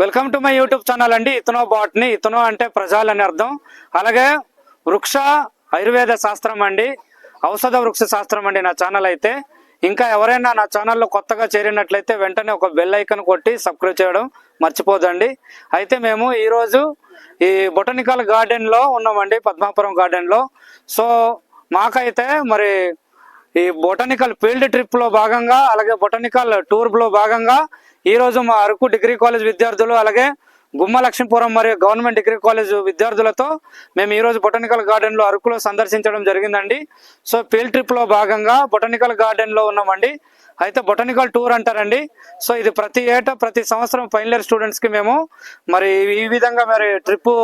Welcome to my YouTube channel అండి. ఇతనో botany. ఇతనో అంటే ప్రజలు అని అర్థం. అలాగే వృక్ష ఆయుర్వేద శాస్త్రం అండి. ఔషధ వృక్ష శాస్త్రం అండి నా ఛానల్ అయితే. ఇంకా ఎవరైనా నా ఛానల్లో కొత్తగా చేరినట్లయితే వెంటనే ఒక బెల్ ఐకన్ కొట్టి సబ్స్క్రైబ్ చేయడం మర్చిపోదండి. అయితే మేము ఈరోజు ఈ బొటనికల్ గార్డెన్లో ఉన్నామండి పద్మాపురం గార్డెన్లో సో మాకైతే మరి ఈ బొటానికల్ ఫీల్డ్ ట్రిప్లో భాగంగా అలాగే బొటానికల్ టూర్లో భాగంగా ఈ రోజు మా అరకు డిగ్రీ కాలేజ్ విద్యార్థులు అలాగే గుమ్మ లక్ష్మీపురం మరియు గవర్నమెంట్ డిగ్రీ కాలేజ్ విద్యార్థులతో మేము ఈరోజు బొటానికల్ గార్డెన్లో అరకులో సందర్శించడం జరిగిందండి. సో ఫీల్డ్ ట్రిప్లో భాగంగా బొటానికల్ గార్డెన్లో ఉన్నామండి. అయితే బొటానికల్ టూర్ అంటారండి. సో ఇది ప్రతి ఏటా ప్రతి సంవత్సరం ఫైనల్ ఇయర్ స్టూడెంట్స్కి మేము మరి ఈ విధంగా మరి ట్రిప్పు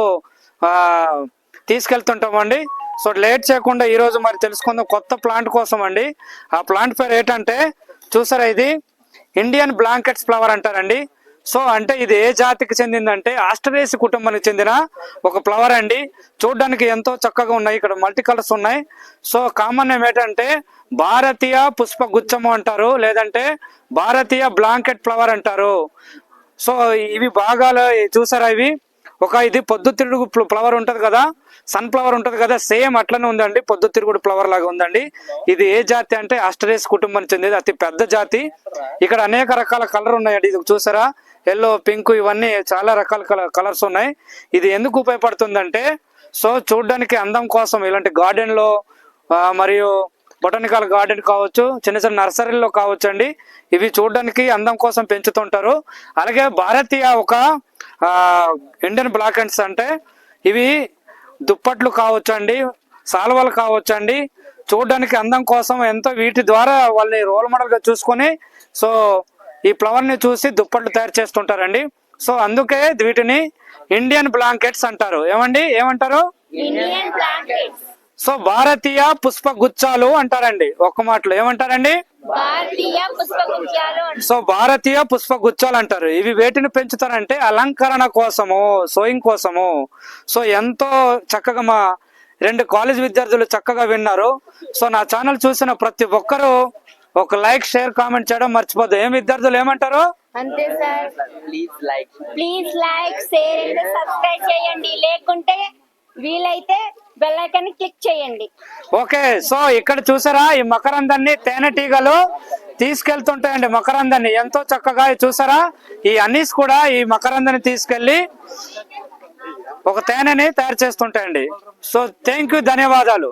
తీసుకెళ్తుంటామండి. సో లేట్ చేయకుండా ఈరోజు మరి తెలుసుకుందాం కొత్త ప్లాంట్ కోసం అండి ఆ ప్లాంట్ పేరు ఏంటంటే చూసారా ఇది? ఇండియన్ బ్లాంకెట్స్ ఫ్లవర్ అంటారండి. సో అంటే ఇది ఏ జాతికి చెందిందంటే ఆస్ట్రేసి కుటుంబానికి చెందిన ఒక ఫ్లవర్ అండి. చూడడానికి ఎంతో చక్కగా ఉన్నాయి. ఇక్కడ మల్టీ కలర్స్ ఉన్నాయి. సో కామన్ నేమ్ ఏంటంటే భారతీయ పుష్ప గుచ్చము అంటారు. లేదంటే భారతీయ బ్లాంకెట్ ఫ్లవర్ అంటారు. సో ఇవి భాగాలు చూసారా ఇవి? ఒక ఇది పొద్దుతిరుగుడు ఫ్ల- ఫ్లవర్ ఉంటుంది కదా సన్ ఫ్లవర్ ఉంటుంది కదా సేమ్ అట్లనే ఉందండి పొద్దుతిరుగుడు ఫ్లవర్ లాగా ఉందండి. ఇది ఏ జాతి అంటే ఆస్ట్రేలియస్ కుటుంబానికి చెందేది అతి పెద్ద జాతి. ఇక్కడ అనేక రకాల కలర్ ఉన్నాయండి ఇది చూసారా? ఎల్లో పింక్ ఇవన్నీ చాలా రకాల కలర్స్ ఉన్నాయి. ఇది ఎందుకు ఉపయోగపడుతుందంటే సో చూడడానికి అందం కోసం ఇలాంటి గార్డెన్లో మరియు బొటానికల్ గార్డెన్ కావచ్చు చిన్న చిన్న నర్సరీలో కావచ్చు అండి ఇవి చూడడానికి అందం కోసం పెంచుతుంటారు. అలాగే భారతీయ ఒక ఇండియన్ బ్లాక్ అంటే ఇవి దుప్పట్లు కావచ్చు అండి సాల్వలు కావచ్చు అండి చూడడానికి అందం కోసం ఎంతో వీటి ద్వారా వాళ్ళని రోల్ మోడల్గా చూసుకొని సో ఈ ఫ్లవర్ని చూసి దుప్పట్లు తయారు చేస్తుంటారండి. సో అందుకే వీటిని ఇండియన్ బ్లాంకెట్స్ అంటారు. ఏమండి? ఏమంటారు? Indian blankets. సో భారతీయ పుష్ప గుచ్చాలు అంటారండి. ఒక్క మాటలో ఏమంటారండి? పుష్పగుచ్చాలు. సో భారతీయ పుష్ప గుచ్చాలు అంటారు. ఇవి వేటిని పెంచుతారంటే అలంకరణ కోసము సోయింగ్ కోసము. సో ఎంతో చక్కగా మా రెండు కాలేజ్ విద్యార్థులు చక్కగా విన్నారు. సో నా ఛానల్ చూసిన ప్రతి ఒక్కరూ ఒక లైక్ షేర్ కామెంట్ చేయడం మర్చిపోద్దు. ఏం విద్యార్థులు ఏమంటారు? అంతే sir. Please like please like share and subscribe చేయండి. లేకుంటే వీలైతే బెల్ ఐకాన్ క్లిక్ చేయండి. ఓకే సో ఇక్కడ చూసారా ఈ మకరందాన్ని తేనెటీగలు తీసుకెళ్తుంటాయండి మకరందాన్ని. ఎంతో చక్కగా చూసారా? ఈ అన్నీస్ కూడా ఈ మకరందాన్ని తీసుకెళ్ళి ఒక తేనెని తయారు చేస్తుంటాయండి. సో థ్యాంక్ యూ ధన్యవాదాలు.